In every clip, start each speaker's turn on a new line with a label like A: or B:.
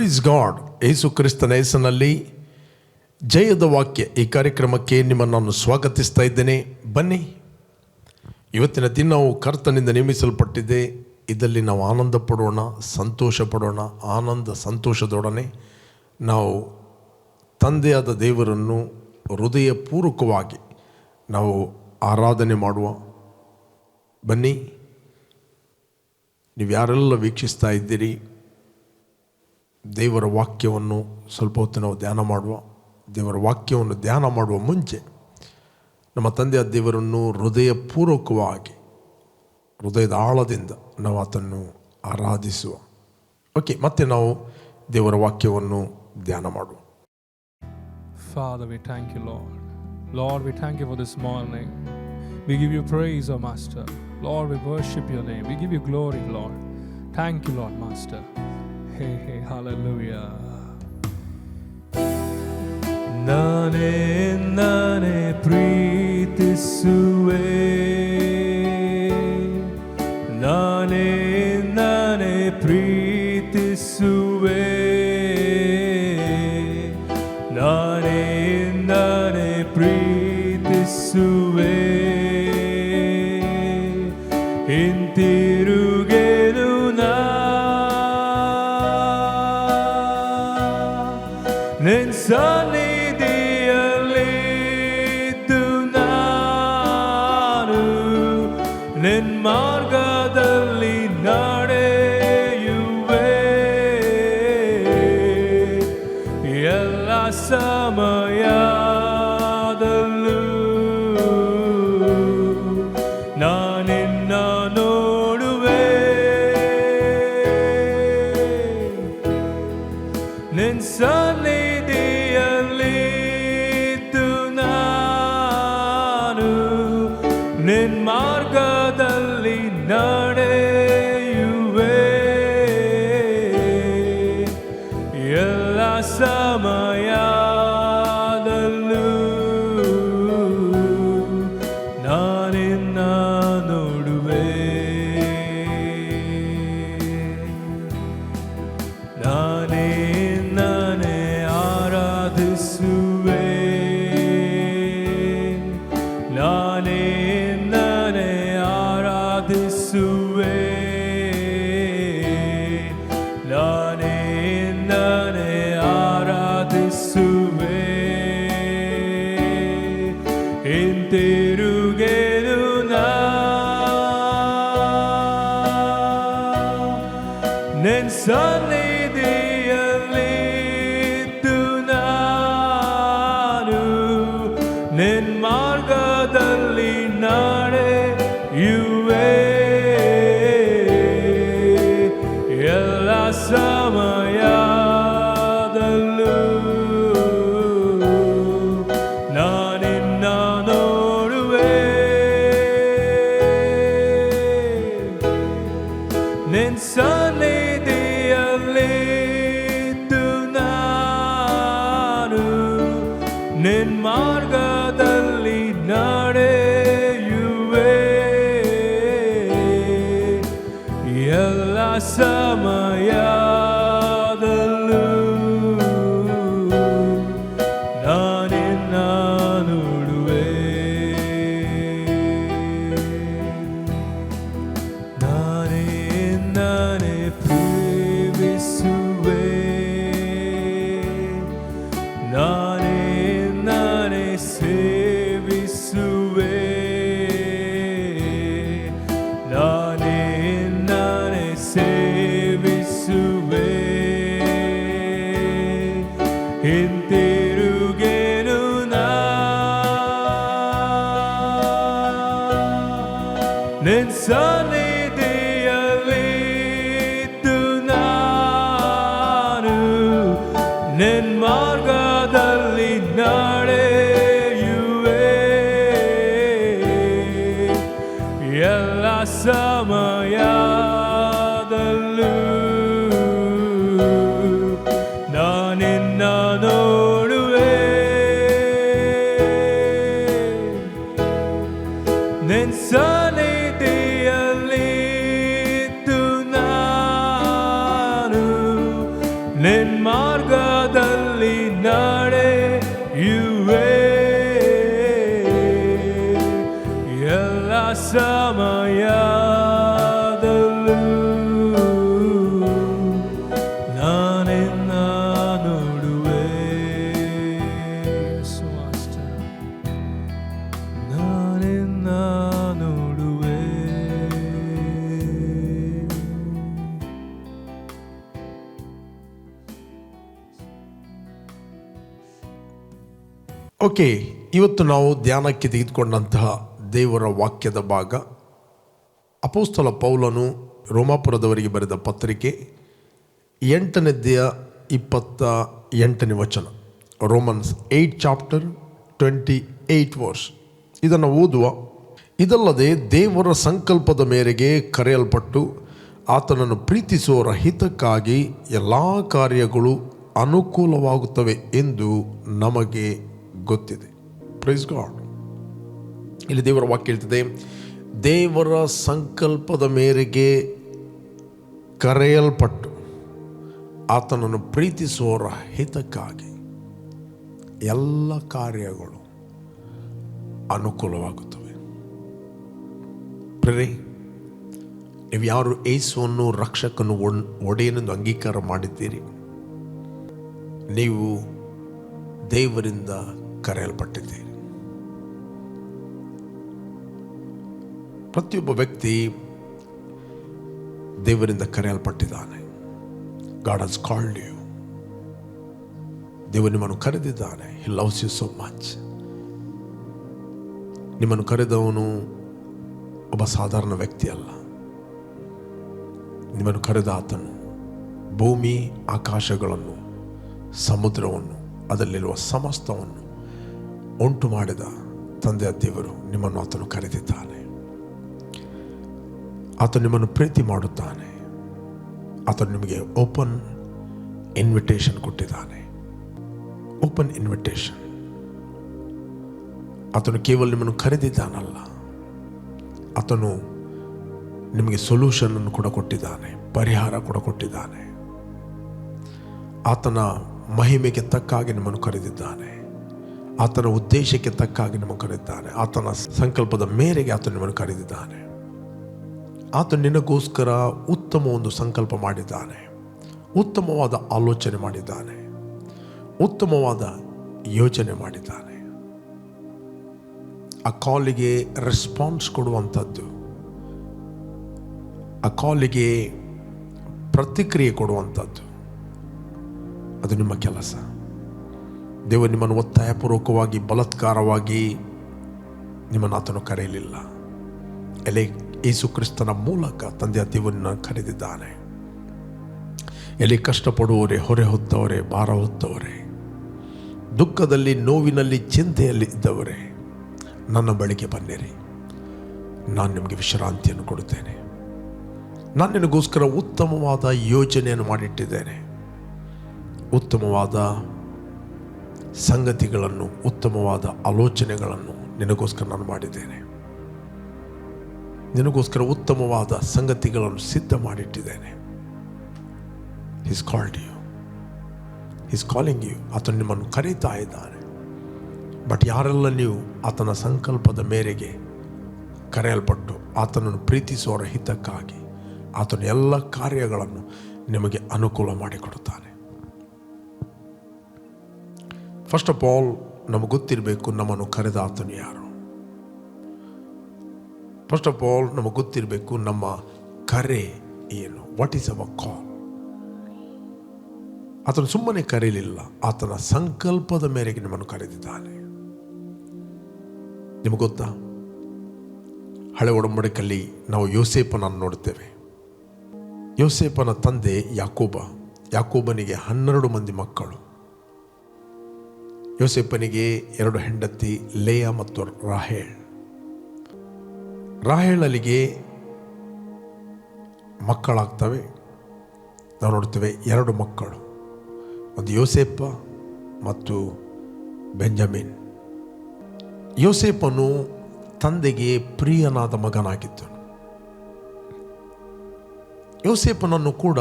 A: Praise God ಯೇಸು ಕ್ರಿಸ್ತನ ಹೆಸರಿನಲ್ಲಿ ಜಯದ ವಾಕ್ಯ ಈ ಕಾರ್ಯಕ್ರಮಕ್ಕೆ ನಿಮ್ಮನ್ನು ನಾನು ಸ್ವಾಗತಿಸ್ತಾ ಇದ್ದೇನೆ. ಬನ್ನಿ. ಇವತ್ತಿನ ದಿನವು ಕರ್ತನಿಂದ ನೇಮಿಸಲ್ಪಟ್ಟಿದೆ. ಇದರಲ್ಲಿ ನಾವು ಆನಂದ ಪಡೋಣ ಸಂತೋಷ ಪಡೋಣ ಆನಂದ ಸಂತೋಷದೊಡನೆ ನಾವು ತಂದೆಯಾದ ದೇವರನ್ನು ಹೃದಯಪೂರ್ವಕವಾಗಿ ನಾವು ಆರಾಧನೆ ಮಾಡುವ. ಬನ್ನಿ. ನೀವು ಯಾರೆಲ್ಲ ವೀಕ್ಷಿಸ್ತಾ ಇದ್ದೀರಿ? ದೇವರ ವಾಕ್ಯವನ್ನು ಸ್ವಲ್ಪ ಹೊತ್ತು ನಾವು ಧ್ಯಾನ ಮಾಡುವ ದೇವರ ವಾಕ್ಯವನ್ನು ಧ್ಯಾನ ಮಾಡುವ ಮುಂಚೆ ನಮ್ಮ ತಂದೆಯ ದೇವರನ್ನು ಹೃದಯಪೂರ್ವಕವಾಗಿ ಹೃದಯದ ಆಳದಿಂದ ನಾವು ಆತನ್ನು ಆರಾಧಿಸುವ ಓಕೆ ಮತ್ತೆ ನಾವು ದೇವರ ವಾಕ್ಯವನ್ನು ಧ್ಯಾನ ಮಾಡುವ
B: Father, we thank you, Lord. Lord, we thank you for this morning. We give you praise, O Master. Lord, we worship your name. We give you glory, Lord. Thank you, Lord, Master. Hey, hey, hallelujah. ನಾನೇ ನಾನೇ ಪ್ರೀತಿಸುವೆ ನಾನೇ ನಾನೇ ನಿನ್ ಮಾರ್ಗದಲ್ಲಿ
A: okay, ಇವತ್ತು ನಾವು ಧ್ಯಾನಕ್ಕೆ ತೆಗೆದುಕೊಂಡಂತಹ ದೇವರ ವಾಕ್ಯದ ಭಾಗ. ಅಪೋಸ್ತಲ ಪೌಲನು ರೋಮಾಪುರದವರಿಗೆ ಬರೆದ ಪತ್ರಿಕೆ ಎಂಟನೇದೆಯ ಇಪ್ಪತ್ತ ಎಂಟನೇ ವಚನ. Romans eight chapter twenty eight verse. ಇದನ್ನು ಓದುವ. ಇದಲ್ಲದೆ ದೇವರ ಸಂಕಲ್ಪದ ಮೇರೆಗೆ ಕರೆಯಲ್ಪಟ್ಟು ಆತನನ್ನು ಪ್ರೀತಿಸುವವರ ಹಿತಕ್ಕಾಗಿ ಎಲ್ಲ ಕಾರ್ಯಗಳು ಅನುಕೂಲವಾಗುತ್ತವೆ ಎಂದು ನಮಗೆ ಗೊತ್ತಿದೆ. ಪ್ರೈಸ್ ಗಾಡ್ ಇಲ್ಲಿ ದೇವರ ವಾಕ್ಯ ಹೇಳ್ತಿದೆ, ದೇವರ ಸಂಕಲ್ಪದ ಮೇರೆಗೆ ಕರೆಯಲ್ಪಟ್ಟು ಆತನನ್ನು ಪ್ರೀತಿಸುವವರ ಹಿತಕ್ಕಾಗಿ ಎಲ್ಲ ಕಾರ್ಯಗಳು ಅನುಕೂಲವಾಗುತ್ತವೆ. ಪ್ರೇ ನೀವು ಯಾರು ಏಸುವನ್ನು ರಕ್ಷಕನು ಒಡೆಯನೆಂದು ಅಂಗೀಕಾರ ಮಾಡಿದ್ದೀರಿ? ನೀವು ದೇವರಿಂದ ಕರೆಯಲ್ಪಟ್ಟಿದ್ದೀರಿ. ಪ್ರತಿಯೊಬ್ಬ ವ್ಯಕ್ತಿ ದೇವರಿಂದ ಕರೆಯಲ್ಪಟ್ಟಿದ್ದಾನೆ. ಗಾಡ್ ಹಸ್ ಕಾಲ್ಡ್ ಯು ದೇವರು ನಿಮ್ಮನ್ನು ಕರೆದಿದ್ದಾನೆ. He loves you so much ನಿಮ್ಮನ್ನು ಕರೆದವನು ಒಬ್ಬ ಸಾಧಾರಣ ವ್ಯಕ್ತಿ ಅಲ್ಲ ನಿಮ್ಮನ್ನು ಕರೆದ ಆತನು ಭೂಮಿ, ಆಕಾಶಗಳನ್ನು, ಸಮುದ್ರವನ್ನು, ಅದರಲ್ಲಿರುವ ಸಮಸ್ತವನ್ನು ಉಂಟು ಮಾಡಿದ ತಂದೆಯ ದೇವರು ನಿಮ್ಮನ್ನು ಆತನು ಕರೆದಿದ್ದಾನೆ. ಆತ ನಿಮ್ಮನ್ನು ಪ್ರೀತಿ ಮಾಡುತ್ತಾನೆ. ಆತನು ನಿಮಗೆ ಓಪನ್ ಇನ್ವಿಟೇಷನ್ ಕೊಟ್ಟಿದ್ದಾನೆ. Open invitation. ಆತನು ಕೇವಲ ನಿಮ್ಮನ್ನು ಕರೆದಿದ್ದಾನಲ್ಲ. ಆತನು ನಿಮಗೆ ಸೊಲ್ಯೂಷನ್ ಅನ್ನು ಕೂಡ ಕೊಟ್ಟಿದ್ದಾನೆ, ಪರಿಹಾರ ಕೂಡ ಕೊಟ್ಟಿದ್ದಾನೆ. ಆತನ ಮಹಿಮೆಗೆ ತಕ್ಕಾಗಿ ನಿಮ್ಮನ್ನು ಕರೆದಿದ್ದಾನೆ. ಆತನ ಉದ್ದೇಶಕ್ಕೆ ತಕ್ಕಾಗಿ ನಿಮ್ಮ ಕರೆದಿದ್ದಾನೆ. ಆತನ ಸಂಕಲ್ಪದ ಮೇರೆಗೆ ಆತನು ನಿಮ್ಮನ್ನು ಕರೆದಿದ್ದಾನೆ. ಆತ ನಿನಗೋಸ್ಕರ ಉತ್ತಮ ಒಂದು ಸಂಕಲ್ಪ ಮಾಡಿದ್ದಾನೆ. ಉತ್ತಮವಾದ ಆಲೋಚನೆ ಮಾಡಿದ್ದಾನೆ. ಉತ್ತಮವಾದ ಯೋಚನೆ ಮಾಡಿದ್ದಾನೆ. ಆ ಕಾಲಿಗೆ ರೆಸ್ಪಾನ್ಸ್ ಕೊಡುವಂಥದ್ದು. ಆ ಕಾಲಿಗೆ ಪ್ರತಿಕ್ರಿಯೆ ಕೊಡುವಂಥದ್ದು. ಅದು ನಿಮ್ಮ ಕೆಲಸ. ದೇವರು ನಿಮ್ಮನ್ನು ಒತ್ತಾಯಪೂರ್ವಕವಾಗಿ ಬಲತ್ಕಾರವಾಗಿ ನಿಮ್ಮನ್ನು ಆತನು ಕರೆಯಲಿಲ್ಲ. ಎಲೆ ಯೇಸು ಕ್ರಿಸ್ತನ ಮೂಲಕ ತಂದೆಯ ದೇವರನ್ನ ಕರೆದಿದ್ದಾನೆ. ಎಲೆ ಕಷ್ಟಪಡುವವರೇ, ಹೊರೆ ಹೊತ್ತವರೇ, ಭಾರ ಹೊತ್ತವರೇ, ದುಃಖದಲ್ಲಿ, ನೋವಿನಲ್ಲಿ, ಚಿಂತೆಯಲ್ಲಿ ಇದ್ದವರೇ, ನನ್ನ ಬಳಿಗೆ ಬನ್ನಿರಿ. ನಾನು ನಿಮಗೆ ವಿಶ್ರಾಂತಿಯನ್ನು ಕೊಡುತ್ತೇನೆ. ನಾನು ನಿನಗೋಸ್ಕರ ಉತ್ತಮವಾದ ಯೋಜನೆಯನ್ನು ಮಾಡಿಟ್ಟಿದ್ದೇನೆ. ಉತ್ತಮವಾದ ಸಂಗತಿಗಳನ್ನು, ಉತ್ತಮವಾದ ಆಲೋಚನೆಗಳನ್ನು ನಿನಗೋಸ್ಕರ ನಾನು ಮಾಡಿದ್ದೇನೆ. ನಿನಗೋಸ್ಕರ ಉತ್ತಮವಾದ ಸಂಗತಿಗಳನ್ನು ಸಿದ್ಧ ಮಾಡಿಟ್ಟಿದ್ದೇನೆ. He's called you he's calling you ಆತನು ನಿಮ್ಮನ್ನು ಕರೀತಾ ಇದ್ದಾನೆ. ಬಟ್ ಯಾರೆಲ್ಲ ನೀವು ಆತನ ಸಂಕಲ್ಪದ ಮೇರೆಗೆ ಕರೆಯಲ್ಪಟ್ಟು ಆತನನ್ನು ಪ್ರೀತಿಸುವವರ ಹಿತಕ್ಕಾಗಿ ಆತನ ಎಲ್ಲ ಕಾರ್ಯಗಳನ್ನು ನಿಮಗೆ ಅನುಕೂಲ ಮಾಡಿಕೊಡುತ್ತಾನೆ. ಫಸ್ಟ್ ಆಫ್ ಆಲ್ ನಮಗೆ ಗೊತ್ತಿರಬೇಕು ನಮ್ಮನ್ನು ಕರೆದ ಆತನು ಯಾರು. ಫಸ್ಟ್ ಆಫ್ ಆಲ್ ನಮಗೆ ಗೊತ್ತಿರಬೇಕು ನಮ್ಮ ಕರೆ ಏನು. ವಾಟ್ ಈಸ್ ಅವರ್ ಕಾಲ್ ಆತನು ಸುಮ್ಮನೆ ಕರೆಯಲಿಲ್ಲ ಆತನ ಸಂಕಲ್ಪದ ಮೇರೆಗೆ ನಿಮ್ಮನ್ನು ಕರೆದಿದ್ದಾನೆ. ನಿಮಗೆ ಗೊತ್ತಾ? ಹಳೆ ಒಡಂಬಡಿಕಲ್ಲಿ ನಾವು ಯೋಸೇಪನನ್ನು ನೋಡುತ್ತೇವೆ ಯೋಸೇಪನ ತಂದೆ ಯಾಕೋಬ. ಯಾಕೋಬನಿಗೆ ಹನ್ನೆರಡು ಮಂದಿ ಮಕ್ಕಳು. ಯೋಸೇಪನಿಗೆ ಎರಡು ಹೆಂಡತಿ, ಲೇಯ ಮತ್ತು ರಾಹೇಳ್ ರಾಹೇಳಲಿಗೆ ಮಕ್ಕಳಾಗ್ತವೆ. ನಾವು ನೋಡ್ತೇವೆ ಎರಡು ಮಕ್ಕಳು, ಒಂದು ಯೋಸೆಪ್ಪ ಮತ್ತು ಬೆಂಜಮಿನ್. ಯೋಸೆಪ್ಪನು ತಂದೆಗೆ ಪ್ರಿಯನಾದ ಮಗನಾಗಿದ್ದನು. ಯೋಸೆಪ್ಪನನ್ನು ಕೂಡ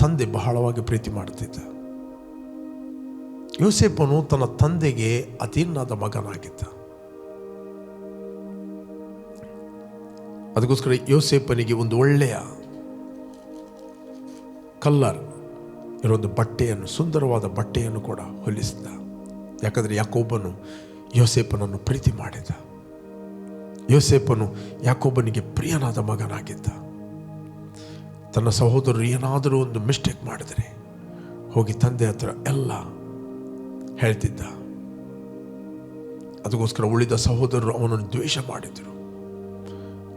A: ತಂದೆ ಬಹಳವಾಗಿ ಪ್ರೀತಿ ಮಾಡುತ್ತಿದ್ದ. ಯೋಸೇಪನು ತನ್ನ ತಂದೆಗೆ ಅತೀರ್ಣಾದ ಮಗನಾಗಿದ್ದ. ಅದಕ್ಕೋಸ್ಕರ ಯೋಸೇಪನಿಗೆ ಒಂದು ಒಳ್ಳೆಯ ಕಲ್ಲರ್ ಇರೋದು ಬಟ್ಟೆಯನ್ನು, ಸುಂದರವಾದ ಬಟ್ಟೆಯನ್ನು ಕೂಡ ಹೊಲಿಸಿದ. ಯಾಕಂದರೆ ಯಾಕೊಬ್ಬನು ಯೋಸೇಪನನ್ನು ಪ್ರೀತಿ ಮಾಡಿದ. ಯೋಸೇಪನು ಯಾಕೊಬ್ಬನಿಗೆ ಪ್ರಿಯನಾದ ಮಗನಾಗಿದ್ದ. ತನ್ನ ಸಹೋದರರು ಏನಾದರೂ ಒಂದು ಮಿಸ್ಟೇಕ್ ಮಾಡಿದರೆ ಹೋಗಿ ತಂದೆ ಹತ್ರ ಎಲ್ಲ ಹೇಳ್ತಿದ್ದ. ಅದಕ್ಕೋಸ್ಕರ ಉಳಿದ ಸಹೋದರರು ಅವನನ್ನು ದ್ವೇಷ ಮಾಡಿದರು.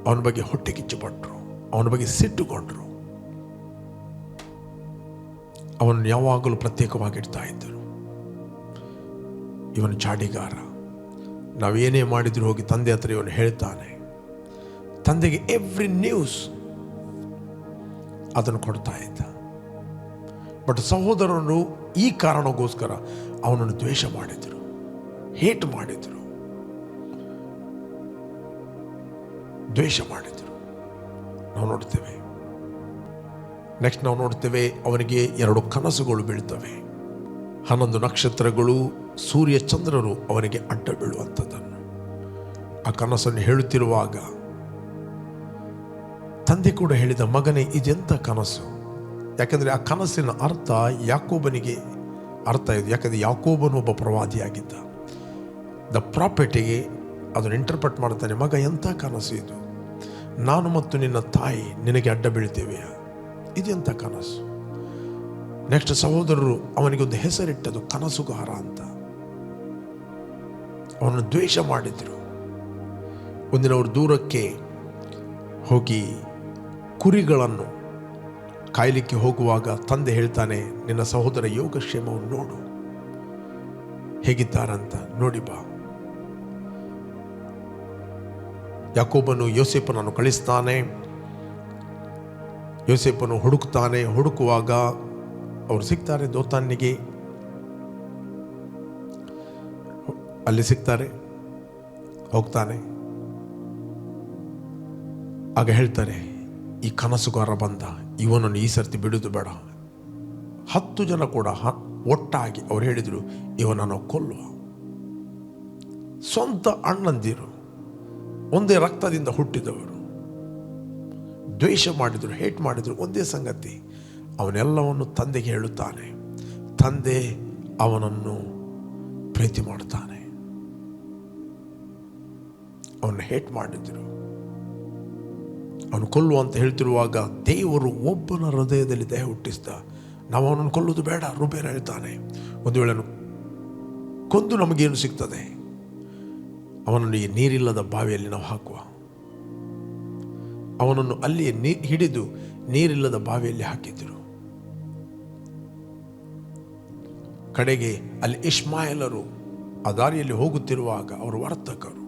A: ಅವನ ಬಗ್ಗೆ ಹೊಟ್ಟೆ ಕಿಚ್ಚುಪಟ್ಟರು ಅವನ ಬಗ್ಗೆ ಸಿಟ್ಟುಕೊಂಡರು. ಅವನನ್ನು ಯಾವಾಗಲೂ ಪ್ರತ್ಯೇಕವಾಗಿಡ್ತಾ ಇದ್ದರು. ಇವನು ಚಾಡಿಗಾರ. ನಾವೇನೇ ಮಾಡಿದ್ರು ಹೋಗಿ ತಂದೆ ಹತ್ರ ಇವನು ಹೇಳ್ತಾನೆ. ತಂದೆಗೆ ಎವ್ರಿ ನ್ಯೂಸ್ ಅದನ್ನು ಕೊಡ್ತಾ ಇದ್ದ. ಬಟ್ ಸಹೋದರರು ಈ ಕಾರಣಕ್ಕೋಸ್ಕರ ಅವನನ್ನು ದ್ವೇಷ ಮಾಡಿದರು, ಹೇಟ್ ಮಾಡಿದರು, ದ್ವೇಷ ಮಾಡಿದರು. ನಾವು ನೋಡ್ತೇವೆ ನೆಕ್ಸ್ಟ್ ನಾವು ನೋಡ್ತೇವೆ ಅವನಿಗೆ ಎರಡು ಕನಸುಗಳು ಬೀಳ್ತವೆ. ಹನ್ನೊಂದು ನಕ್ಷತ್ರಗಳು ಸೂರ್ಯ ಚಂದ್ರರು ಅವನಿಗೆ ಅಡ್ಡ ಬೀಳುವಂಥದ್ದನ್ನು. ಆ ಕನಸನ್ನು ಹೇಳುತ್ತಿರುವಾಗ, ತಂದೆ ಕೂಡ ಹೇಳಿದ ಮಗನೇ ಇದೆಂಥ ಕನಸು? ಯಾಕಂದರೆ ಆ ಕನಸಿನ ಅರ್ಥ ಯಾಕೋಬನಿಗೆ ಅರ್ಥ ಇದೆ. ಯಾಕಂದರೆ ಯಾಕೋಬನು ಒಬ್ಬ ಪ್ರವಾದಿಯಾಗಿದ್ದ ದ ಪ್ರಾಪರ್ಟಿಗೆ ಅದನ್ನು ಇಂಟರ್ಪ್ರೆಟ್ ಮಾಡ್ತಾನೆ ಮಗ, ಎಂಥ ಕನಸು ಇದು? ನಾನು ಮತ್ತು ನಿನ್ನ ತಾಯಿ ನಿನಗೆ ಅಡ್ಡ ಬೀಳ್ತೇವೆ ಇದೆಂಥ ಕನಸು? ನೆಕ್ಸ್ಟ್ ಸಹೋದರರು ಅವನಿಗೊಂದು ಹೆಸರಿಟ್ಟದು ಕನಸುಗಾರ ಅಂತ. ಅವನನ್ನು ದ್ವೇಷ ಮಾಡಿದರು. ಒಂದಿನ ಅವರು ದೂರಕ್ಕೆ ಹೋಗಿ ಕುರಿಗಳನ್ನು ಕಾಯಲಿಕ್ಕೆ ಹೋಗುವಾಗ ತಂದೆ ಹೇಳ್ತಾನೆ, ನಿನ್ನ ಸಹೋದರ ಯೋಗಕ್ಷೇಮವನ್ನು ನೋಡು. ಹೇಗಿದ್ದಾರಂತ ನೋಡಿ ಬಾ. ಯಾಕೋಬನು ಯೋಸೆಪ್ಪನನ್ನು ಕಳಿಸ್ತಾನೆ. ಯೋಸೆಪ್ಪನು ಹುಡುಕ್ತಾನೆ. ಹುಡುಕುವಾಗ ಅವರು ಸಿಗ್ತಾರೆ ದೋತಾನಿಗೆ ಅಲ್ಲಿ ಸಿಗ್ತಾರೆ. ಹೋಗ್ತಾನೆ. ಆಗ ಹೇಳ್ತಾರೆ, ಈ ಕನಸುಗಾರ ಬಂದ. ಇವನನ್ನು ಈ ಸರ್ತಿ ಬಿಡುವುದು ಬೇಡ. ಹತ್ತು ಜನ ಕೂಡ ಒಟ್ಟಾಗಿ ಅವ್ರು ಹೇಳಿದರು, ಇವನನ್ನು ಕೊಲ್ಲುವ. ಸ್ವಂತ ಅಣ್ಣಂದಿರು, ಒಂದೇ ರಕ್ತದಿಂದ ಹುಟ್ಟಿದವರು, ದ್ವೇಷ ಮಾಡಿದರು, ಹೇಟ್ ಮಾಡಿದರು, ಒಂದೇ ಸಂಗತಿ, ಅವನೆಲ್ಲವನ್ನು ತಂದೆಗೆ ಹೇಳುತ್ತಾನೆ, ತಂದೆ ಅವನನ್ನು ಪ್ರೀತಿ ಮಾಡುತ್ತಾನೆ. ಅವನು ಹೇಟ್ ಮಾಡಿದ್ರು. ಅವನು ಕೊಲ್ಲುವ ಅಂತ ಹೇಳ್ತಿರುವಾಗ ದೇವರು ಒಬ್ಬನ ಹೃದಯದಲ್ಲಿ ದಯ ಹುಟ್ಟಿಸ್ದ. ನಾವು ಅವನನ್ನು ಕೊಲ್ಲುವುದು ಬೇಡ ರುಬೇರ ಹೇಳ್ತಾನೆ. ಒಂದು ವೇಳೆ ಕೊಂದು ನಮಗೇನು ಸಿಗ್ತದೆ? ಅವನನ್ನು ಈ ನೀರಿಲ್ಲದ ಬಾವಿಯಲ್ಲಿ ನಾವು ಹಾಕುವ. ಅವನನ್ನು ಅಲ್ಲಿಯೇ ನೀ ಹಿಡಿದು ನೀರಿಲ್ಲದ ಬಾವಿಯಲ್ಲಿ ಹಾಕಿದ್ದರು ಕಡೆಗೆ ಅಲ್ಲಿ ಇಷ್ಮಾಯಲರು ಆ ದಾರಿಯಲ್ಲಿ ಹೋಗುತ್ತಿರುವಾಗ ಅವರು ವರ್ತಕರು.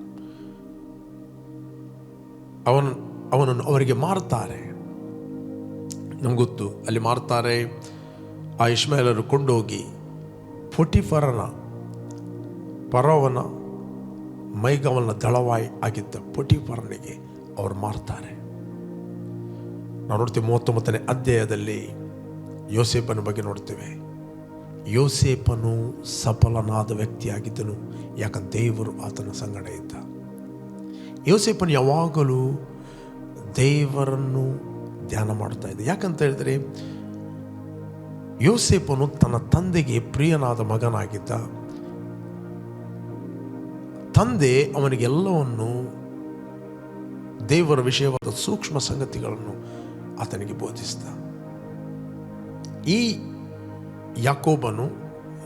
A: ಅವನ ಅವನನ್ನು ಅವರಿಗೆ ಮಾರ್ತಾರೆ ನಮ್ಗೆ ಗೊತ್ತು ಅಲ್ಲಿ ಮಾರ್ತಾರೆ ಆ ಇಷ್ಮಾಯಲರು ಕೊಂಡೋಗಿ ಪೊಟಿಫರನ ಪರವನ ಮೈಗವನ ದಳವಾಯಿ ಆಗಿದ್ದ ಪೊಟಿಫರನಿಗೆ ಅವರು ಮಾರ್ತಾರೆ ನಾವು ನೋಡ್ತೀವಿ ಮೂವತ್ತೊಂಬತ್ತನೇ ಅಧ್ಯಾಯದಲ್ಲಿ ಯೋಸೇಪನ ಬಗ್ಗೆ ನೋಡ್ತೇವೆ. ಯೋಸೇಪನು ಸಫಲನಾದ ವ್ಯಕ್ತಿಯಾಗಿದ್ದನು, ಯಾಕಂದ್ರೆ ದೇವರು ಆತನ ಸಂಗಡ ಇದ್ದ. ಯೋಸೇಪನು ಯಾವಾಗಲೂ ದೇವರನ್ನು ಧ್ಯಾನ ಮಾಡ್ತಾ ಇದ್ದ. ಯಾಕಂತ ಹೇಳಿದ್ರೆ ಯೋಸೇಪನು ತನ್ನ ತಂದೆಗೆ ಪ್ರಿಯನಾದ ಮಗನಾಗಿದ್ದ. ತಂದೆ ಅವನಿಗೆಲ್ಲವನ್ನು ದೇವರ ವಿಷಯವಾದ ಸೂಕ್ಷ್ಮ ಸಂಗತಿಗಳನ್ನು ಆತನಿಗೆ ಬೋಧಿಸಿದ. ಈ ಯಾಕೋಬನು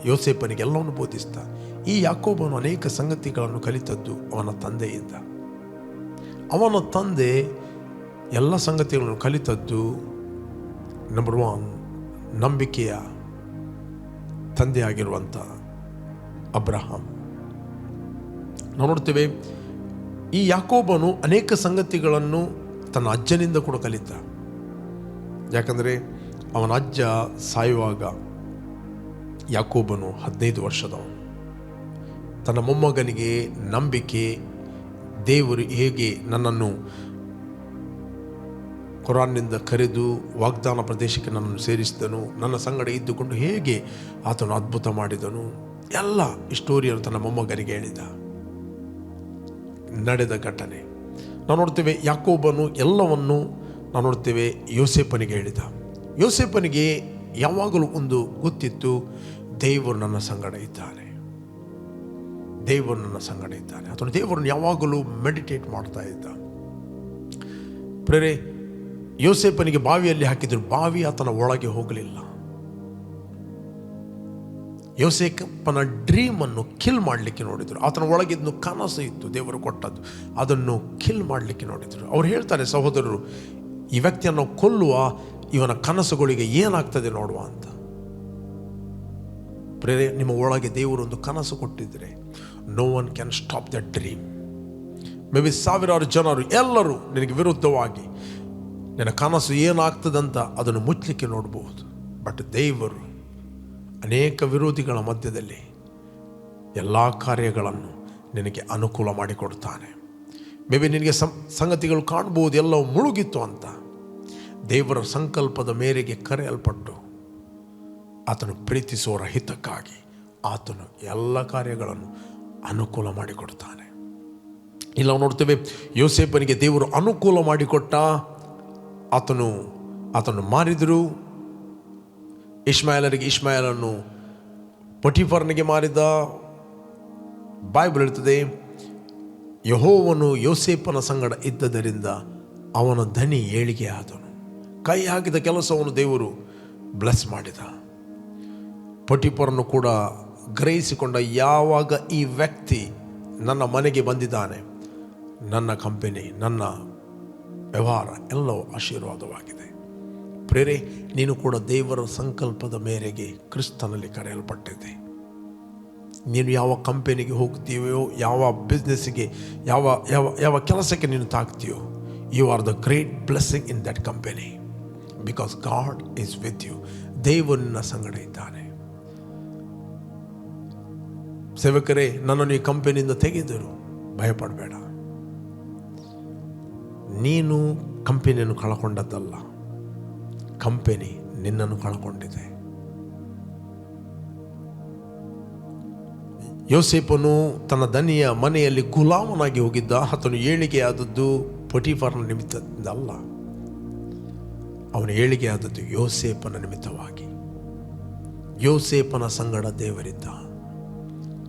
A: ಯೋಸೇಪನಿಗೆಲ್ಲವನ್ನು ಬೋಧಿಸಿದ. ಈ ಯಾಕೋಬನು ಅನೇಕ ಸಂಗತಿಗಳನ್ನು ಕಲಿತದ್ದು ಅವನ ತಂದೆಯಿಂದ. ಅವನ ತಂದೆ ಎಲ್ಲ ಸಂಗತಿಗಳನ್ನು ಕಲಿತದ್ದು ನಂಬರ್ ಒನ್ ನಂಬಿಕೆಯ ತಂದೆಯಾಗಿರುವಂಥ ಅಬ್ರಹಾಂ. ನಾವು ನೋಡ್ತೇವೆ, ಈ ಯಾಕೋಬನು ಅನೇಕ ಸಂಗತಿಗಳನ್ನು ತನ್ನ ಅಜ್ಜನಿಂದ ಕೂಡ ಕಲಿತ. ಯಾಕಂದರೆ, ಅವನ ಅಜ್ಜ ಸಾಯುವಾಗ ಯಾಕೋಬನು ಹದಿನೈದು ವರ್ಷದವನು. ತನ್ನ ಮೊಮ್ಮಗನಿಗೆ ನಂಬಿಕೆ, ದೇವರು ಹೇಗೆ ನನ್ನನ್ನು ಕುರಾನ್ನಿಂದ ಕರೆದು ವಾಗ್ದಾನ ಪ್ರದೇಶಕ್ಕೆ ನನ್ನನ್ನು ಸೇರಿಸಿದನು. ನನ್ನ ಸಂಗಡ ಇದ್ದುಕೊಂಡು ಹೇಗೆ ಆತನು ಅದ್ಭುತ ಮಾಡಿದನು? ಎಲ್ಲ ಸ್ಟೋರಿಯನ್ನು ತನ್ನ ಮೊಮ್ಮಗನಿಗೆ ಹೇಳಿದ. ನಡೆದ ಘಟನೆ. ನಾವು ನೋಡ್ತೇವೆ ಯಾಕೋಬನು ಎಲ್ಲವನ್ನು ನಾವು ನೋಡ್ತೇವೆ ಯೋಸೇಪನಿಗೆ ಹೇಳಿದ. ಯೋಸೇಪನಿಗೆ ಯಾವಾಗಲೂ ಒಂದು ಗೊತ್ತಿತ್ತು, ದೇವರು ನನ್ನ ಸಂಗಡ ಇದ್ದಾನೆ ದೇವರು ನನ್ನ ಸಂಗಡ ಇದ್ದಾನೆ ಅಥವಾ ದೇವರನ್ನು ಯಾವಾಗಲೂ ಮೆಡಿಟೇಟ್ ಮಾಡ್ತಾ ಇದ್ದ. ಪ್ರೇರೆ ಯೋಸೇಪನಿಗೆ ಬಾವಿಯಲ್ಲಿ ಹಾಕಿದ್ರು, ಬಾವಿ ಆತನ ಒಳಗೆ ಹೋಗಲಿಲ್ಲ. ಯೋಸೇಪನ ಡ್ರೀಮನ್ನು ಕಿಲ್ ಮಾಡಲಿಕ್ಕೆ ನೋಡಿದರು. ಆತನ ಒಳಗಿದ್ದು ಕನಸು ಇತ್ತು, ದೇವರು ಕೊಟ್ಟದ್ದು. ಅದನ್ನು ಕಿಲ್ ಮಾಡಲಿಕ್ಕೆ ನೋಡಿದರು. ಅವ್ರು ಹೇಳ್ತಾರೆ, ಸಹೋದರರು, ಈ ವ್ಯಕ್ತಿಯನ್ನು ಕೊಲ್ಲುವ ಇವನ ಕನಸುಗಳಿಗೆ ಏನಾಗ್ತದೆ ನೋಡುವ ಅಂತ. ಪ್ರೇರೆ, ನಿಮ್ಮ ಒಳಗೆ ದೇವರು ಒಂದು ಕನಸು ಕೊಟ್ಟಿದ್ದರೆ no one can stop the dream may be ಸಾವಿರಾರು ಜನರು ಎಲ್ಲರೂ ನಿನಗೆ ವಿರುದ್ಧವಾಗಿ ನಿನ್ನ ಕನಸು ಏನಾಗ್ತದಂತ ಅದನ್ನು ಮುಚ್ಚಲಿಕ್ಕೆ ನೋಡಬಹುದು ಬಟ್ ದೇವರು ಅನೇಕ ವಿರೋಧಿಗಳ ಮಧ್ಯದಲ್ಲಿ ಎಲ್ಲ ಕಾರ್ಯಗಳನ್ನು ನಿನಗೆ ಅನುಕೂಲ ಮಾಡಿಕೊಡ್ತಾನೆ. ಮೇ ಬಿ ನಿನಗೆ ಸಂಗತಿಗಳು ಕಾಣ್ಬೋದು, ಎಲ್ಲವೂ ಮುಳುಗಿತ್ತು ಅಂತ. ದೇವರ ಸಂಕಲ್ಪದ ಮೇರೆಗೆ ಕರೆಯಲ್ಪಟ್ಟು ಆತನು ಪ್ರೀತಿಸುವ ಹಿತಕ್ಕಾಗಿ ಆತನು ಎಲ್ಲ ಕಾರ್ಯಗಳನ್ನು ಅನುಕೂಲ ಮಾಡಿಕೊಡ್ತಾನೆ. ಇಲ್ಲ ನೋಡ್ತೇವೆ ಯೋಸೇಪನಿಗೆ ದೇವರು ಅನುಕೂಲ ಮಾಡಿಕೊಟ್ಟ ಆತನು ಆತನು ಮಾರಿದರು. ಇಷ್ಮಾಯಲರಿಗೆ ಇಷ್ಮಾಯಲನ್ನು ಪಟಿಫರ್ನಿಗೆ ಮಾರಿದ. ಬೈಬಲ್ ಇರ್ತದೆ ಯಹೋವನು ಯೋಸೇಪನ ಸಂಗಡ ಇದ್ದದರಿಂದ ಅವನ ಧನಿ ಏಳಿಗೆ ಆದನು. ಕೈ ಹಾಕಿದ ಕೆಲಸವನ್ನು ದೇವರು ಬ್ಲೆಸ್ ಮಾಡಿದ. ಪಟಿಪರನ್ನು ಕೂಡ ಗ್ರಹಿಸಿಕೊಂಡ ಯಾವಾಗ ಈ ವ್ಯಕ್ತಿ ನನ್ನ ಮನೆಗೆ ಬಂದಿದ್ದಾನೆ, ನನ್ನ ಕಂಪೆನಿ, ನನ್ನ ವ್ಯವಹಾರ ಎಲ್ಲವೂ ಆಶೀರ್ವಾದವಾಗಿದೆ. ಪ್ರೇರೆ, ನೀನು ಕೂಡ ದೇವರ ಸಂಕಲ್ಪದ ಮೇರೆಗೆ ಕ್ರಿಸ್ತನಲ್ಲಿ ಕರೆಯಲ್ಪಟ್ಟಿದೆ. ನೀನು ಯಾವ ಕಂಪನಿಗೆ ಹೋಗ್ತೀಯೋ, ಯಾವ ಬಿಸ್ನೆಸ್ಸಿಗೆ ಯಾವ ಯಾವ ಯಾವ ಕೆಲಸಕ್ಕೆ ನೀನು ತಾಕ್ತೀಯೋ you are the great blessing in that company because God is with you ದೇವನ ಸಂಗಡ ಇದ್ದಾನೆ. ಸೇವಕರೇ, ನನ್ನನ್ನು ಈ ಕಂಪೆನಿಯಿಂದ ತೆಗೆದರು. ಭಯಪಡಬೇಡ. ನೀನು ಕಂಪೆನಿಯನ್ನು ಕಳ್ಕೊಂಡದ್ದಲ್ಲ. ಕಂಪೆನಿ ನಿನ್ನನ್ನು ಕಳ್ಕೊಂಡಿದೆ. ಯೋಸೇಪನು ತನ್ನ ದನಿಯ ಮನೆಯಲ್ಲಿ ಗುಲಾಮನಾಗಿ ಹೋಗಿದ್ದ. ಆತನು ಏಳಿಗೆ ಆದದ್ದು ಪಟಿಫರ್ನ ನಿಮಿತ್ತದಿಂದ ಅಲ್ಲ. ಅವನ ಏಳಿಗೆ ಆದದ್ದು ಯೋಸೇಪನ ನಿಮಿತ್ತವಾಗಿ. ಯೋಸೇಪನ ಸಂಗಡ ದೇವರಿದ್ದ.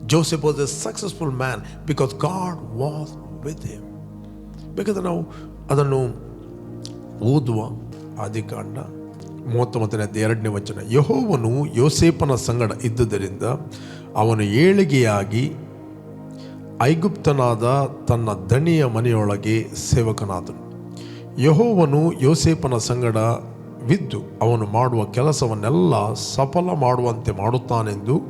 A: Joseph was a successful man because God was with him ಬೇಕಾದ್ರೆ ನಾವು ಅದನ್ನು ಓದುವ ಆದಿಕಾಂಡ ಮೂವತ್ತೊಂಬತ್ತನೇ ಎರಡನೇ ವಚನ. ಯಹೋವನು ಯೋಸೇಪನ ಸಂಗಡ ಇದ್ದುದರಿಂದ ಅವನು ಏಳಿಗೆಯಾಗಿ ಐಗುಪ್ತನಾದ ತನ್ನ ದಣಿಯ ಮನೆಯೊಳಗೆ ಸೇವಕನಾದನು. ಯಹೋವನು ಯೋಸೇಪನ ಸಂಗಡ ವಿದ್ದು ಅವನು ಮಾಡುವ ಕೆಲಸವನ್ನೆಲ್ಲ ಸಫಲ ಮಾಡುವಂತೆ ಮಾಡುತ್ತಾನೆಂದು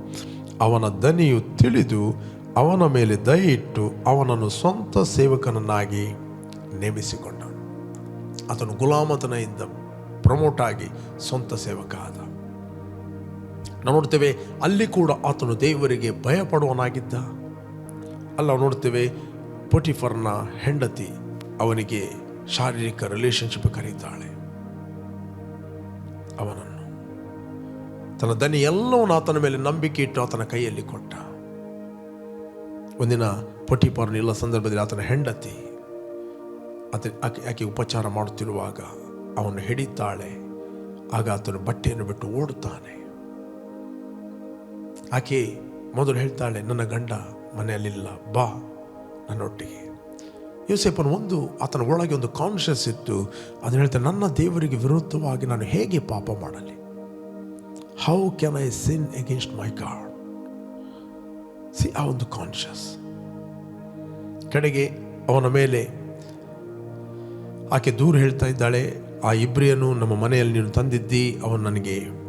A: ಅವನ ದನಿಯು ತಿಳಿದು ಅವನ ಮೇಲೆ ದಯ ಇಟ್ಟು ಅವನನ್ನು ಸ್ವಂತ ಸೇವಕನನ್ನಾಗಿ ನೇಮಿಸಿಕೊಂಡನು ಆತನು ಗುಲಾಮತನೆಯಿಂದ ಪ್ರಮೋಟ್ ಆಗಿ ಸ್ವಂತ ಸೇವಕ ಆದ. ನಾವು ನೋಡ್ತೇವೆ, ಅಲ್ಲಿ ಕೂಡ ಆತನು ದೇವರಿಗೆ ಭಯಪಡುವನಾಗಿದ್ದ. ಅಲ್ಲ ನೋಡ್ತೇವೆ, ಪೊಟಿಫರ್ನ ಹೆಂಡತಿ ಅವನಿಗೆ ಶಾರೀರಿಕ ರಿಲೇಶನ್ಶಿಪ್ ಕರೀತಾಳೆ. ಅವನನ್ನು. ತನ್ನ ದನಿ ಎಲ್ಲವನ್ನು ಆತನ ಮೇಲೆ ನಂಬಿಕೆ ಇಟ್ಟು ಆತನ ಕೈಯಲ್ಲಿ ಕೊಟ್ಟ. ಒಂದಿನ ಪೊಟಿಫರ್ನ ಇಲ್ಲ ಸಂದರ್ಭದಲ್ಲಿ ಆತನ ಹೆಂಡತಿ ಆತ ಆಕೆ ಆಕೆ ಉಪಚಾರ ಮಾಡುತ್ತಿರುವಾಗ ಅವನು ಹಿಡಿತಾಳೆ. ಆಗ ಆತನು ಬಟ್ಟೆಯನ್ನು ಬಿಟ್ಟು ಓಡುತ್ತಾನೆ. ಆಕೆ ಮೊದಲು ಹೇಳ್ತಾಳೆ, ನನ್ನ ಗಂಡ ಮನೆಯಲ್ಲಿಲ್ಲ, ಬಾ ನನ್ನೊಟ್ಟಿಗೆ. ಯೋಸೇಪನ ಒಂದು, ಆತನ ಒಳಗೆ ಒಂದು ಕಾನ್ಷಿಯಸ್ ಇತ್ತು. ಅದನ್ನು ಹೇಳ್ತಾರೆ ನನ್ನ ದೇವರಿಗೆ ವಿರುದ್ಧವಾಗಿ ನಾನು ಹೇಗೆ ಪಾಪ ಮಾಡಲಿ? How can I sin against my God see ಆ ಒಂದು ಕಾನ್ಷಿಯಸ್ ಕಡೆಗೆ ಅವನ ಮೇಲೆ ಆಕೆ ದೂರು ಹೇಳ್ತಾ ಇದ್ದಾಳೆ, ಆ ಇಬ್ರಿಯನ್ನು ನಮ್ಮ ಮನೆಯಲ್ಲಿ ನೀನು ತಂದಿದ್ದಿ, ಅವನು ನನಗೆ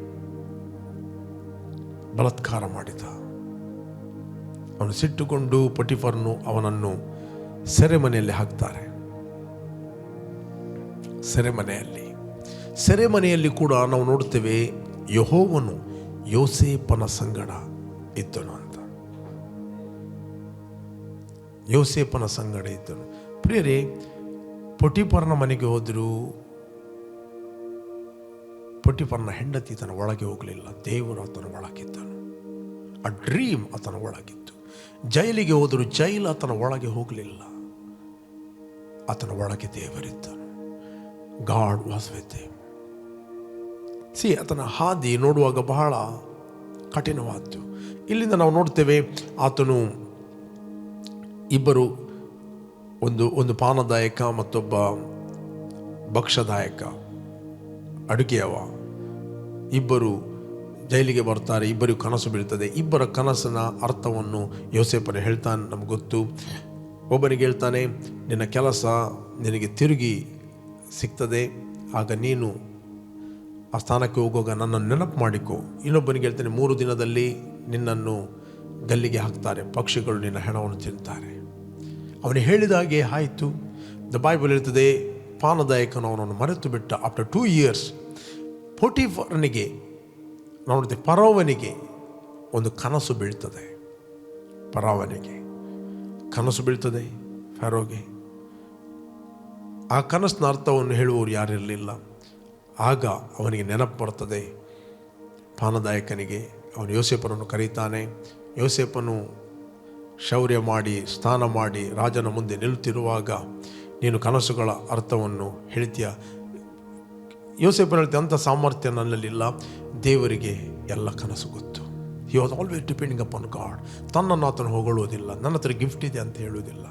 A: ಬಲತ್ಕಾರ ಮಾಡಿದ. ಅವನು ಸಿಟ್ಟುಕೊಂಡು ಪಟಿಫರ್ನು ಅವನನ್ನು ಸೆರೆಮನೆಯಲ್ಲಿ ಹಾಕ್ತಾರೆ. ಸೆರೆಮನೆಯಲ್ಲಿ. ಸೆರೆಮನೆಯಲ್ಲಿ ಕೂಡ ನಾವು ನೋಡ್ತೇವೆ ಯಹೋವನು ಯೋಸೇಪನ ಸಂಗಡ ಇದ್ದನು ಅಂತ. ಯೋಸೇಪನ ಸಂಗಡ ಇದ್ದನು. ಪ್ರಿಯರೇ ಪೊಟಿಪರ್ನ ಮನೆಗೆ ಹೋದರೂ ಪೊಟಿಪರ್ನ ಹೆಂಡತಿ ತನ್ನ ಒಳಗೆ ಹೋಗಲಿಲ್ಲ. ದೇವರು ಆತನ ಒಳಗಿದ್ದನು. ಆ ಡ್ರೀಮ್ ಆತನ ಒಳಗಿತ್ತು. ಜೈಲಿಗೆ ಹೋದರು ಜೈಲು ಆತನ ಒಳಗೆ ಹೋಗಲಿಲ್ಲ. ಆತನ ಒಳಗೆ ದೇವರಿದ್ದನು. ಗಾಡ್ ವಾಸ್ ವಿತ್ ಸಿ ಆತನ ಹಾದಿ ನೋಡುವಾಗ ಬಹಳ ಕಠಿಣವಾದ್ದು. ಇಲ್ಲಿಂದ ನಾವು ನೋಡ್ತೇವೆ, ಆತನು ಇಬ್ಬರು ಒಂದು ಒಂದು ಪಾನದಾಯಕ ಮತ್ತೊಬ್ಬ ಭಕ್ಷದಾಯಕ ಅಡುಗೆಯವ. ಇಬ್ಬರು ಜೈಲಿಗೆ ಬರ್ತಾರೆ, ಇಬ್ಬರಿಗೂ ಕನಸು ಬೀಳ್ತದೆ. ಇಬ್ಬರ ಕನಸಿನ ಅರ್ಥವನ್ನು ಯೋಸೇಪನ ಹೇಳ್ತಾನೆ, ನಮ್ಗೆ ಗೊತ್ತು. ಒಬ್ಬನಿಗೆ ಹೇಳ್ತಾನೆ, ನಿನ್ನ ಕೆಲಸ ನಿನಗೆ ತಿರುಗಿ ಸಿಗ್ತದೆ, ಆಗ ನೀನು ಆ ಸ್ಥಾನಕ್ಕೆ ಹೋಗುವಾಗ ನನ್ನನ್ನು ನೆನಪು ಮಾಡಿಕೊ. ಇನ್ನೊಬ್ಬನಿಗೆ ಹೇಳ್ತಾನೆ, ಮೂರು ದಿನದಲ್ಲಿ ನಿನ್ನನ್ನು ಗಲ್ಲಿಗೆ ಹಾಕ್ತಾರೆ, ಪಕ್ಷಿಗಳು ನಿನ್ನ ಹೆಣವನ್ನು ತಿಂತಾರೆ. ಅವನು ಹೇಳಿದ ಹಾಗೆ ಆಯಿತು. ದ ಬೈಬಲ್ ಇರ್ತದೆ ಪಾನದಾಯಕನು ಅವನನ್ನು ಮರೆತು ಬಿಟ್ಟ. ಆಫ್ಟರ್ ಟೂ ಇಯರ್ಸ್ ಪೋಟಿಫರ್ನಿಗೆ ನೋಡಿದೆ ಪರವನಿಗೆ ಒಂದು ಕನಸು ಬೀಳ್ತದೆ. ಪರಾವನಿಗೆ ಕನಸು ಬೀಳ್ತದೆ ಫರೋಗೆ. ಆ ಕನಸಿನ ಅರ್ಥವನ್ನು ಹೇಳುವವರು ಯಾರಿರಲಿಲ್ಲ. ಆಗ ಅವನಿಗೆ ನೆನಪು ಬರ್ತದೆ. ಪಾನದಾಯಕನಿಗೆ ಅವನು ಯೋಸೇಪನನ್ನು ಕರೀತಾನೆ. ಯೋಸೇಪನು ಶೌರ್ಯ ಮಾಡಿ ಸ್ನಾನ ಮಾಡಿ, ರಾಜನ ಮುಂದೆ ನಿಲ್ಲುತ್ತಿರುವಾಗ ನೀನು ಕನಸುಗಳ ಅರ್ಥವನ್ನು ಹೇಳ್ತೀಯ? ಯೋಸೇಪನ ಹೇಳ್ತೀಯ ಅಂಥ ಸಾಮರ್ಥ್ಯ ನನ್ನಲ್ಲಿಲ್ಲ. ದೇವರಿಗೆ ಎಲ್ಲ ಕನಸು ಗೊತ್ತು. He was always depending on God ತನ್ನನ್ನು ಆತನು ಹೊಗಳುವುದಿಲ್ಲ. ನನ್ನ ಹತ್ರ ಗಿಫ್ಟ್ ಇದೆ ಅಂತ ಹೇಳುವುದಿಲ್ಲ.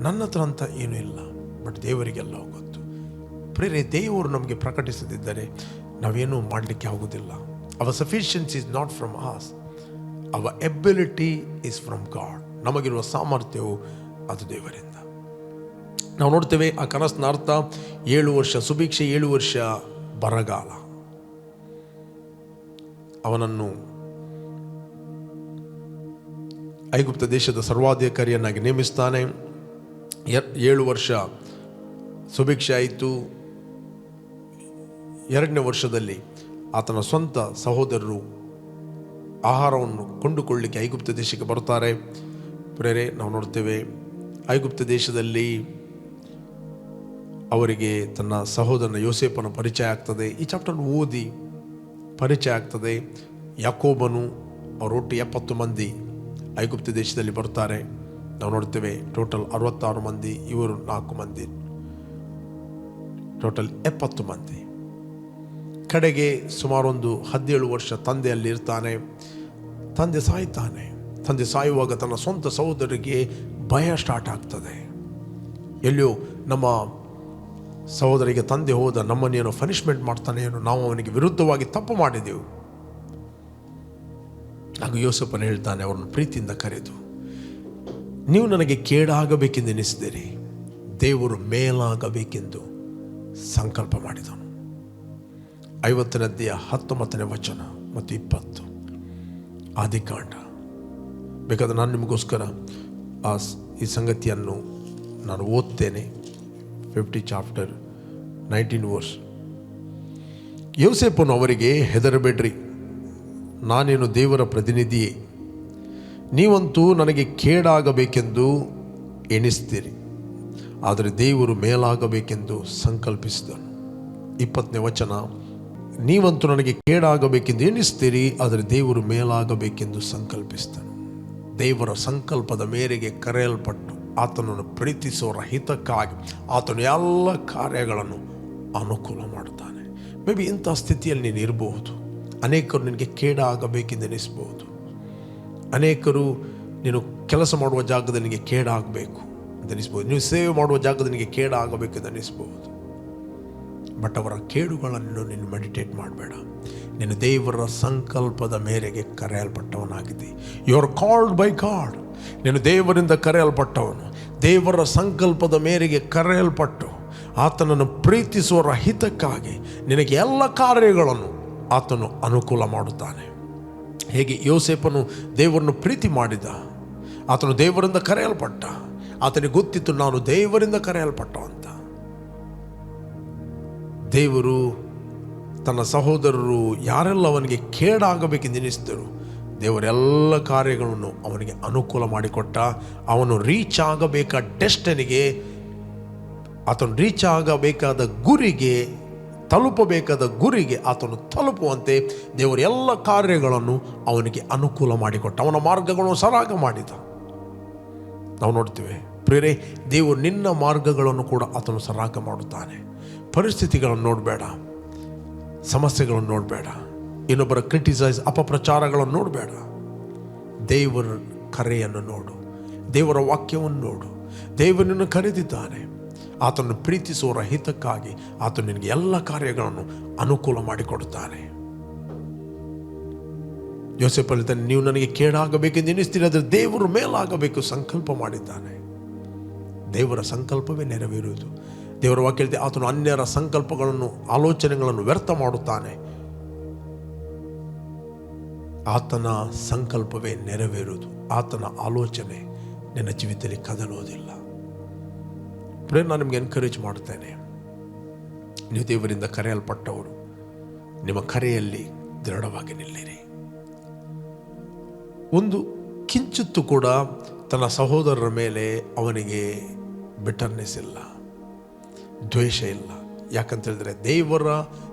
A: ನನ್ನ ಹತ್ರ ಅಂತ ಏನೂ ಇಲ್ಲ. ಬಟ್ ದೇವರಿಗೆಲ್ಲ ಗೊತ್ತು. ಪ್ರೇರೆ ದೇವರು ನಮಗೆ ಪ್ರಕಟಿಸದಿದ್ದರೆ ನಾವೇನೂ ಮಾಡಲಿಕ್ಕೆ ಆಗೋದಿಲ್ಲ our sufficiency is not from us our ability is from God ನಮಗಿರುವ ಸಾಮರ್ಥ್ಯವು ಅದು ದೇವರಿಂದ. ನಾವು ನೋಡ್ತೇವೆ ಆ ಕನಸಿನ ಅರ್ಥ ಏಳು ವರ್ಷ ಸುಭಿಕ್ಷೆ ಏಳು ವರ್ಷ ಬರಗಾಲ. ಅವನನ್ನು ಐಗುಪ್ತ ದೇಶದ ಸರ್ವಾಧಿಕಾರಿಯನ್ನಾಗಿ ನೇಮಿಸ್ತಾನೆ. ಏಳು ವರ್ಷ ಸುಭಿಕ್ಷೆ ಆಯಿತು. ಎರಡನೇ ವರ್ಷದಲ್ಲಿ ಆತನ ಸ್ವಂತ ಸಹೋದರರು ಆಹಾರವನ್ನು ಕೊಂಡುಕೊಳ್ಳಿಕ್ಕೆ ಐಗುಪ್ತ ದೇಶಕ್ಕೆ ಬರ್ತಾರೆ ಪ್ರೇರೆ ನಾವು ನೋಡ್ತೇವೆ ಐಗುಪ್ತ ದೇಶದಲ್ಲಿ ಅವರಿಗೆ ತನ್ನ ಸಹೋದರನ ಯೋಸೇಪನ ಪರಿಚಯ ಆಗ್ತದೆ. ಈ ಚಾಪ್ಟರ್ ಓದಿ ಪರಿಚಯ ಆಗ್ತದೆ. ಯಾಕೋಬನು ಅವರೊಟ್ಟು ಎಪ್ಪತ್ತು ಮಂದಿ ಐಗುಪ್ತ ದೇಶದಲ್ಲಿ ಬರ್ತಾರೆ ನಾವು ನೋಡ್ತೇವೆ ಟೋಟಲ್ ಅರವತ್ತಾರು ಮಂದಿ, ಇವರು ನಾಲ್ಕು ಮಂದಿ. ಟೋಟಲ್ ಎಪ್ಪತ್ತು ಮಂದಿ. ಕಡೆಗೆ ಸುಮಾರೊಂದು ಹದಿನೇಳು ವರ್ಷ ತಂದೆ ಅಲ್ಲಿ ಇರ್ತಾನೆ. ತಂದೆ ಸಾಯ್ತಾನೆ. ತಂದೆ ಸಾಯುವಾಗ ತನ್ನ ಸ್ವಂತ ಸಹೋದರಿಗೆ ಭಯ ಸ್ಟಾರ್ಟ್ ಆಗ್ತದೆ. ಎಲ್ಲಿಯೋ ನಮ್ಮ ಸಹೋದರಿಗೆ ತಂದೆ ಹೋದ ನಮ್ಮನ್ನೇನು ಪನಿಷ್ಮೆಂಟ್ ಮಾಡ್ತಾನೆ ಏನೋ ನಾವು ಅವನಿಗೆ ವಿರುದ್ಧವಾಗಿ ತಪ್ಪು ಮಾಡಿದೆವು. ಆಗ ಯೋಸಪ್ಪನ ಹೇಳ್ತಾನೆ, ಅವರನ್ನು ಪ್ರೀತಿಯಿಂದ ಕರೆದು, ನೀವು ನನಗೆ ಕೇಡಾಗಬೇಕೆಂದು ಎನಿಸಿದಿರಿ. ದೇವರು ಮೇಲಾಗಬೇಕೆಂದು ಸಂಕಲ್ಪ ಮಾಡಿದನು. ಐವತ್ತನದ್ದೆಯ ಹತ್ತೊಂಬತ್ತನೇ ವಚನ ಮತ್ತು ಇಪ್ಪತ್ತು. ಆದಿಕಾಂಡ. ಬೇಕಾದ್ರೆ ನಾನು ನಿಮಗೋಸ್ಕರ ಆ ಈ ಸಂಗತಿಯನ್ನು ನಾನು ಓದ್ತೇನೆ. ಫಿಫ್ಟಿ ಚಾಪ್ಟರ್ ನೈನ್ಟೀನ್ ವರ್ಸ್ ಯೋಸೇಪನು ಅವರಿಗೆ, ಹೆದರಬೇಡ್ರಿ. ನಾನೇನು ದೇವರ ಪ್ರತಿನಿಧಿಯೇ? ನೀವಂತೂ ನನಗೆ ಕೇಡಾಗಬೇಕೆಂದು ಎಣಿಸ್ತೀರಿ. ಆದರೆ ದೇವರು ಮೇಲಾಗಬೇಕೆಂದು ಸಂಕಲ್ಪಿಸಿದನು. ಇಪ್ಪತ್ತನೇ ವಚನ, ನೀವಂತೂ ನನಗೆ ಕೇಡಾಗಬೇಕೆಂದು ಎಣಿಸ್ತೀರಿ, ಆದರೆ ದೇವರು ಮೇಲಾಗಬೇಕೆಂದು ಸಂಕಲ್ಪಿಸಿದನು. ದೇವರ ಸಂಕಲ್ಪದ ಮೇರೆಗೆ ಕರೆಯಲ್ಪಟ್ಟು ಆತನನ್ನು ಪ್ರೀತಿಸುವ ಹಿತಕ್ಕಾಗಿ ಆತನು ಎಲ್ಲ ಕಾರ್ಯಗಳನ್ನು ಅನುಕೂಲ ಮಾಡುತ್ತಾನೆ. ಮೇ ಬಿ ಇಂಥ ಸ್ಥಿತಿಯಲ್ಲಿ ನೀನು ಇರಬಹುದು. ಅನೇಕರು ನಿನಗೆ ಕೇಡಾಗಬೇಕೆಂದು ಎನಿಸಬಹುದು ಅನೇಕರು ನೀನು ಕೆಲಸ ಮಾಡುವ ಜಾಗದಲ್ಲಿ ನಿನಗೆ ಕೇಡಾಗಬೇಕು ಅಂತ ಅನಿಸ್ಬೋದು ನೀವು ಸೇವೆ ಮಾಡುವ ಜಾಗದಲ್ಲಿ ನಿನಗೆ ಕೇಡಾಗಬೇಕೆಂದು ಅನಿಸ್ಬಹುದು ಬಟ್ ಅವರ ಕೇಡುಗಳನ್ನು ನೀನು ಮೆಡಿಟೇಟ್ ಮಾಡಬೇಡ. ನೀನು ದೇವರ ಸಂಕಲ್ಪದ ಮೇರೆಗೆ ಕರೆಯಲ್ಪಟ್ಟವನಾಗಿದೆ. You are called by God ನೀನು ದೇವರಿಂದ ಕರೆಯಲ್ಪಟ್ಟವನು. ದೇವರ ಸಂಕಲ್ಪದ ಮೇರೆಗೆ ಕರೆಯಲ್ಪಟ್ಟು ಆತನನ್ನು ಪ್ರೀತಿಸುವ ಹಿತಕ್ಕಾಗಿ ನಿನಗೆ ಎಲ್ಲ ಕಾರ್ಯಗಳನ್ನು ಆತನು ಅನುಕೂಲ ಮಾಡುತ್ತಾನೆ. ಹೇಗೆ ಯೋಸೇಪನು ದೇವರನ್ನು ಪ್ರೀತಿ ಮಾಡಿದ? ಆತನು ದೇವರಿಂದ ಕರೆಯಲ್ಪಟ್ಟ. ಆತನಿಗೆ ಗೊತ್ತಿತ್ತು, ನಾನು ದೇವರಿಂದ ಕರೆಯಲ್ಪಟ್ಟ ಅಂತ ದೇವರು ತನ್ನ ಸಹೋದರರು ಯಾರೆಲ್ಲ ಅವನಿಗೆ ಕೇಡಾಗಬೇಕೆಂದು ಎನಿಸಿದರು ದೇವರೆಲ್ಲ ಕಾರ್ಯಗಳನ್ನು ಅವನಿಗೆ ಅನುಕೂಲ ಮಾಡಿಕೊಟ್ಟ, ಅವನು ರೀಚ್ ಆಗಬೇಕಾದ ಡೆಸ್ಟನಿಗೆ, ಆತನು ರೀಚ್ ಆಗಬೇಕಾದ ಗುರಿಗೆ, ತಲುಪಬೇಕಾದ ಗುರಿಗೆ ಆತನು ತಲುಪುವಂತೆ ದೇವರ ಎಲ್ಲ ಕಾರ್ಯಗಳನ್ನು ಅವನಿಗೆ ಅನುಕೂಲ ಮಾಡಿಕೊಟ್ಟ, ಅವನ ಮಾರ್ಗಗಳನ್ನು ಸರಾಗ ಮಾಡಿದ. ನಾವು ನೋಡ್ತೇವೆ ಪ್ರೇರೆ ದೇವರು ನಿನ್ನ ಮಾರ್ಗಗಳನ್ನು ಕೂಡ ಆತನು ಸರಾಗ ಮಾಡುತ್ತಾನೆ. ಪರಿಸ್ಥಿತಿಗಳನ್ನು ನೋಡಬೇಡ. ಸಮಸ್ಯೆಗಳನ್ನು ನೋಡಬೇಡ. ಇನ್ನೊಬ್ಬರ ಕ್ರಿಟಿಸೈಸ್ ಅಪಪ್ರಚಾರಗಳನ್ನು ನೋಡಬೇಡ. ದೇವರ ಕರೆಯನ್ನು ನೋಡು. ದೇವರ ವಾಕ್ಯವನ್ನು ನೋಡು. ದೇವನನ್ನು ಕರೆದಿದ್ದಾನೆ. ಆತನು ಪ್ರೀತಿಸುವ ಹಿತಕ್ಕಾಗಿ ಆತನು ನಿನಗೆ ಎಲ್ಲ ಕಾರ್ಯಗಳನ್ನು ಅನುಕೂಲ ಮಾಡಿಕೊಡುತ್ತಾನೆ. ಯೋಸೆಫಲ್ಲಿ ತನ್ನ ನೀವು ನನಗೆ ಕೇಡಾಗಬೇಕೆಂದು ಎನಿಸ್ತೀರಿ ಆದರೆ ದೇವರು ಮೇಲಾಗಬೇಕು ಸಂಕಲ್ಪ ಮಾಡಿದ್ದಾನೆ. ದೇವರ ಸಂಕಲ್ಪವೇ ನೆರವೇರುವುದು. ದೇವರ ವಾಕ್ಯತೆ ಆತನು ಅನ್ಯರ ಸಂಕಲ್ಪಗಳನ್ನು, ಆಲೋಚನೆಗಳನ್ನು ವ್ಯರ್ಥ ಮಾಡುತ್ತಾನೆ. ಆತನ ಸಂಕಲ್ಪವೇ ನೆರವೇರುವುದು, ಆತನ ಆಲೋಚನೆ ನಿನ್ನ ಜೀವಿತದಲ್ಲಿ ಕದಲುವುದಿಲ್ಲ. ನಾನು ನಿಮಗೆ ಎನ್ಕರೇಜ್ ಮಾಡುತ್ತೇನೆ. ನೀವು ದೇವರಿಂದ ಕರೆಯಲ್ಪಟ್ಟವರು, ನಿಮ್ಮ ಕರೆಯಲ್ಲಿ ದೃಢವಾಗಿ ನಿಲ್ಲಿರಿ. ಒಂದು ಕಿಂಚಿತ್ತು ಕೂಡ ತನ್ನ ಸಹೋದರರ ಮೇಲೆ ಅವನಿಗೆ ಬಿಟರ್ನೆಸ್ ಇಲ್ಲ. ದ್ವೇಷ ಇಲ್ಲ. ಯಾಕಂತ ಹೇಳಿದ್ರೆ ದೇವರ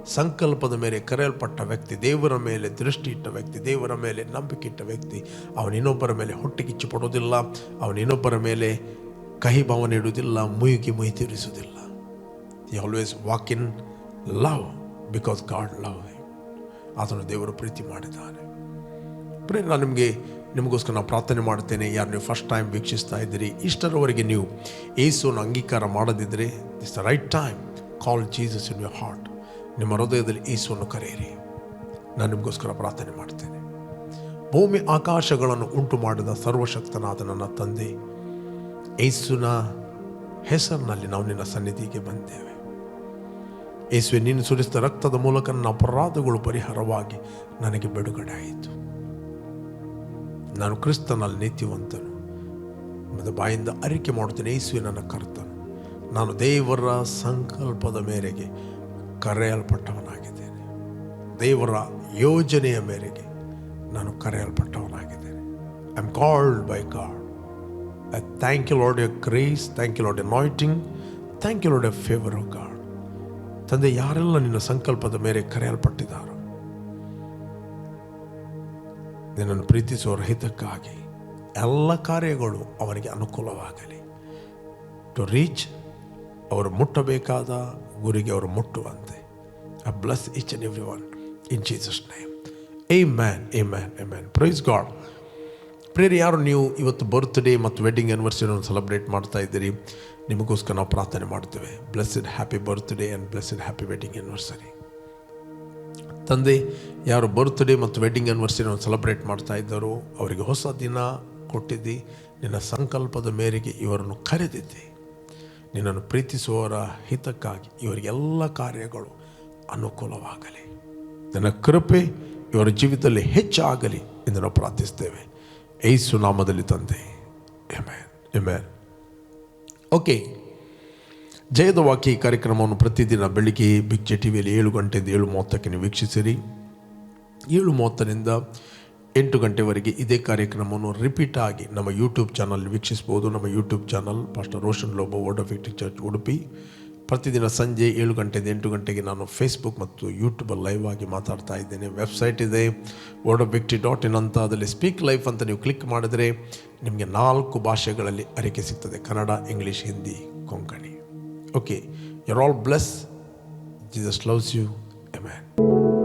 A: ಸಂಕಲ್ಪದ ಮೇಲೆ ಕರೆಯಲ್ಪಟ್ಟ ವ್ಯಕ್ತಿ, ದೇವರ ಮೇಲೆ ದೃಷ್ಟಿ ಇಟ್ಟ ವ್ಯಕ್ತಿ, ದೇವರ ಮೇಲೆ ನಂಬಿಕೆ ಇಟ್ಟ ವ್ಯಕ್ತಿ ಅವನಿನ್ನೊಬ್ಬರ ಮೇಲೆ ಹೊಟ್ಟೆಗಿಚ್ಚು ಪಡೋದಿಲ್ಲ ಅವನು ಇನ್ನೊಬ್ಬರ ಮೇಲೆ ಕಹಿ ಭಾವನೆ ಇಡುವುದಿಲ್ಲ ಮುಯುಗಿ ಮುಯಿ ತೀರಿಸುವುದಿಲ್ಲ. ಈ always walk in love because God love ಆತನು ದೇವರು ಪ್ರೀತಿ ಮಾಡಿದ್ದಾನೆ. ಪ್ರೇ ನಾನು ನಿಮಗೆ ನಿಮಗೋಸ್ಕರ ನಾವು ಪ್ರಾರ್ಥನೆ ಮಾಡ್ತೇನೆ ಯಾರು ನೀವು ಫಸ್ಟ್ ಟೈಮ್ ವೀಕ್ಷಿಸ್ತಾ ಇದ್ದೀರಿ, ಇಷ್ಟರವರೆಗೆ ನೀವು ಏಸುವನ್ನು ಅಂಗೀಕಾರ ಮಾಡದಿದ್ದರೆ is the right time call Jesus in your heart ನಿಮ್ಮ ಹೃದಯದಲ್ಲಿ ಏಸುವನ್ನು ಕರೆಯಿರಿ. ನಾನು ನಿಮಗೋಸ್ಕರ ಪ್ರಾರ್ಥನೆ ಮಾಡ್ತೇನೆ ಭೂಮಿ ಆಕಾಶಗಳನ್ನು ಉಂಟು ಮಾಡಿದ ಸರ್ವಶಕ್ತನಾದ ನನ್ನ ತಂದೆ ಏಸುನ ಹೆಸರಿನಲ್ಲಿ ನಾವು ನಿನ್ನ ಸನ್ನಿಧಿಗೆ ಬಂದೇವೆ. ಏಸುವೆ ನೀನು ಸುರಿಸಿದ ರಕ್ತದ ಮೂಲಕ ನನ್ನ ಅಪರಾಧಗಳು ಪರಿಹಾರವಾಗಿ ನನಗೆ ಬಿಡುಗಡೆ ಆಯಿತು ನಾನು ಕ್ರಿಸ್ತನಲ್ಲಿ ನೀತಿವಂತನು. ಮತ್ತು ಬಾಯಿಂದ ಅರಿಕೆ ಮಾಡುತ್ತೇನೆ, ಯೇಸುವೆ ನನ್ನ ಕರ್ತನು. ನಾನು ದೇವರ ಸಂಕಲ್ಪದ ಮೇರೆಗೆ ಕರೆಯಲ್ಪಟ್ಟವನಾಗಿದ್ದೇನೆ. ದೇವರ ಯೋಜನೆಯ ಮೇರೆಗೆ ನಾನು ಕರೆಯಲ್ಪಟ್ಟವನಾಗಿದ್ದೇನೆ. I am called by God I thank you Lord a grace thank you Lord anointing thank you Lord a favour of God ತಂದೆ, ಯಾರೆಲ್ಲ ನಿನ್ನ ಸಂಕಲ್ಪದ ಮೇರೆಗೆ ಕರೆಯಲ್ಪಟ್ಟಿದ್ದಾರೋ ನಿನ್ನನ್ನು ಪ್ರೀತಿಸುವ ಹಿತಕ್ಕಾಗಿ ಎಲ್ಲ ಕಾರ್ಯಗಳು ಅವನಿಗೆ ಅನುಕೂಲವಾಗಲಿ. ಟು ರೀಚ್ ಅವರು ಮುಟ್ಟಬೇಕಾದ ಗುರಿಗೆ ಅವರು ಮುಟ್ಟುವಂತೆ. I bless each and every one in Jesus name amen amen amen praise God ಪ್ರೇರಿ ಯಾರು ನೀವು ಇವತ್ತು ಬರ್ತ್ಡೇ ಮತ್ತು ವೆಡ್ಡಿಂಗ್ ಆ್ಯನಿವರ್ಸರಿಯನ್ನು ಸೆಲೆಬ್ರೇಟ್ ಮಾಡ್ತಾ ಇದ್ದೀರಿ? ನಿಮಗೋಸ್ಕರ ನಾವು ಪ್ರಾರ್ಥನೆ ಮಾಡ್ತೇವೆ. Blessed happy birthday and blessed happy wedding anniversary ತಂದೆ, ಯಾರು ಬರ್ತ್ಡೇ ಮತ್ತು ವೆಡ್ಡಿಂಗ್ ಆ್ಯನಿವರ್ಸರಿನ ಸೆಲೆಬ್ರೇಟ್ ಮಾಡ್ತಾ ಇದ್ದರು, ಅವರಿಗೆ ಹೊಸ ದಿನ ಕೊಟ್ಟಿದ್ದಿ. ನಿನ್ನ ಸಂಕಲ್ಪದ ಮೇರೆಗೆ ಇವರನ್ನು ಕರೆದಿದ್ದೆ. ನಿನ್ನನ್ನು ಪ್ರೀತಿಸುವವರ ಹಿತಕ್ಕಾಗಿ ಇವರಿಗೆಲ್ಲ ಕಾರ್ಯಗಳು ಅನುಕೂಲವಾಗಲಿ. ನನ್ನ ಕೃಪೆ ಇವರ ಜೀವಿತದಲ್ಲಿ ಹೆಚ್ಚಾಗಲಿ ಎಂದು ನಾವು ಪ್ರಾರ್ಥಿಸ್ತೇವೆ. ಏಸು ನಾಮದಲ್ಲಿ ತಂದೆ. ಎಮ್ಯಾನ್ ಎಮ್ಯಾನ್ ಓಕೆ ಜಯದ ವಾಕ್ಯ ಕಾರ್ಯಕ್ರಮವನ್ನು ಪ್ರತಿದಿನ ಬೆಳಿಗ್ಗೆ ಬಿಗ್ ಜೆ ಟಿ ವಿಯಲ್ಲಿ ಏಳು ಗಂಟೆಯಿಂದ ಏಳು ಮೂವತ್ತಕ್ಕೆ ನೀವು ವೀಕ್ಷಿಸಿರಿ. ಏಳು ಮೂವತ್ತರಿಂದ ಎಂಟು ಗಂಟೆವರೆಗೆ ಇದೇ ಕಾರ್ಯಕ್ರಮವನ್ನು ರಿಪೀಟ್ ಆಗಿ ನಮ್ಮ ಯೂಟ್ಯೂಬ್ ಚಾನಲ್ ವೀಕ್ಷಿಸ್ಬೋದು ನಮ್ಮ YouTube channel pastor Roshan Lobo word of ಇಕ್ಟಿಕ್ church Udupi ಪ್ರತಿದಿನ ಸಂಜೆ ಏಳು ಗಂಟೆಯಿಂದ ಎಂಟು ಗಂಟೆಗೆ ನಾನು ಫೇಸ್ಬುಕ್ ಮತ್ತು ಯೂಟ್ಯೂಬಲ್ಲಿ ಲೈವ್ ಆಗಿ ಮಾತಾಡ್ತಾ ಇದ್ದೇನೆ. ವೆಬ್ಸೈಟ್ ಇದೆ ವರ್ಡ್ ಆಫ್ ವಿಕ್ಟಿ ಡಾಟ್ ಇನ್ ಅಂತ. ಅದರಲ್ಲಿ ಸ್ಪೀಕ್ ಲೈಫ್ ಅಂತ ನೀವು ಕ್ಲಿಕ್ ಮಾಡಿದರೆ ನಿಮಗೆ ನಾಲ್ಕು ಭಾಷೆಗಳಲ್ಲಿ ಅರಿಕೆ ಸಿಗ್ತದೆ. Kannada English Hindi Konkani Okay. You're all blessed. Jesus loves you. Amen.